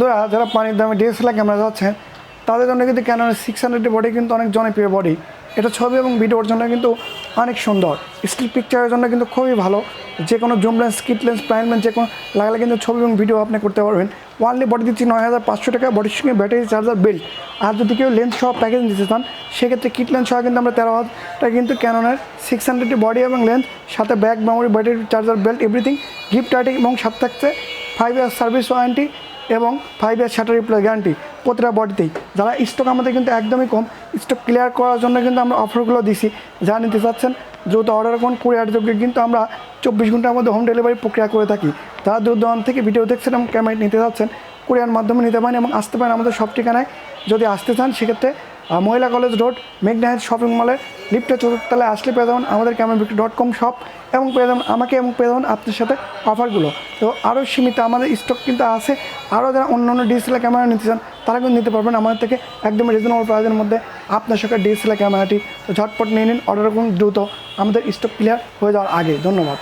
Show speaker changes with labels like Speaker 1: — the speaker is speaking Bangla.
Speaker 1: বন্ধুরা, যারা পানির দামে ডিএসএলআর ক্যামেরা যাচ্ছেন তাদের জন্য কিন্তু ক্যানোনের সিক্স হান্ড্রেড বডি কিন্তু অনেক জনপ্রিয় বডি এটা ছবি এবং ভিডিওর জন্য কিন্তু অনেক সুন্দর। স্টিল পিকচারের জন্য কিন্তু খুবই ভালো। যে কোনো zoom lens kit lens prime lens যে কোনো লাগালে কিন্তু ছবি এবং ভিডিও আপনি করতে পারবেন। ওয়ানলি বডি দিচ্ছি নয় হাজার পাঁচশো টাকা বডির সঙ্গে ব্যাটারি চার্জার বেল্ট আর যদি কেউ লেন্স সহ প্যাকেজ নিতে চান, সেক্ষেত্রে কিট লেন্স সহ কিন্তু আমরা তেরো হাজারটা কিন্তু ক্যানোনের সিক্স হান্ড্রেডটি বডি এবং লেন্স সাথে bag memory battery charger belt everything gift আইটিং এবং সাথে থাকছে ফাইভ ইয়ার সার্ভিস ওয়ারেন্টি এবং five year shutter replace guarantee প্রতিটা বডিতেই যারা স্টক আমাদের কিন্তু একদমই কম স্টক ক্লিয়ার করার জন্য কিন্তু আমরা অফারগুলো দিছি। যা নিতে চাচ্ছেন, দ্রুত অর্ডার করুন কুরিয়ার যোগ্য কিন্তু আমরা চব্বিশ ঘণ্টার মধ্যে হোম ডেলিভারি প্রক্রিয়া করে থাকি। তারা দূর দূরান্ত থেকে ভিডিও দেখছেন এবং ক্যামেরা নিতে চাচ্ছেন কুরিয়ার মাধ্যমে নিতে পারেন এবং আসতে পারেন আমাদের সব ঠিকানায়। যদি আসতে চান, সেক্ষেত্রে মহিলা কলেজ রোড মেঘনাহাট শপিং মলে লিফটে চতুর্থতলায় আসলে পেয়ে যাবেন আমাদের ক্যামেরা বিক্রি ডট কম শপ এবং পেয়ে যাবেন আমাকে এবং পেয়ে যাবেন আপনার সাথে অফারগুলো তো আরও সীমিত আমাদের স্টক কিন্তু আছে। আরও যারা অন্য অন্য ডিএসএলআর ক্যামেরা নিতে চান, তারা কিন্তু নিতে পারবেন আমাদের থেকে একদম রিজনেবল প্রাইসের মধ্যে আপনার সাথে ডিএসএলআর ক্যামেরাটি তো ঝটপট নিয়ে নিন অর্ডার করুন, দ্রুত আমাদের স্টক ক্লিয়ার হয়ে যাওয়ার আগে। ধন্যবাদ।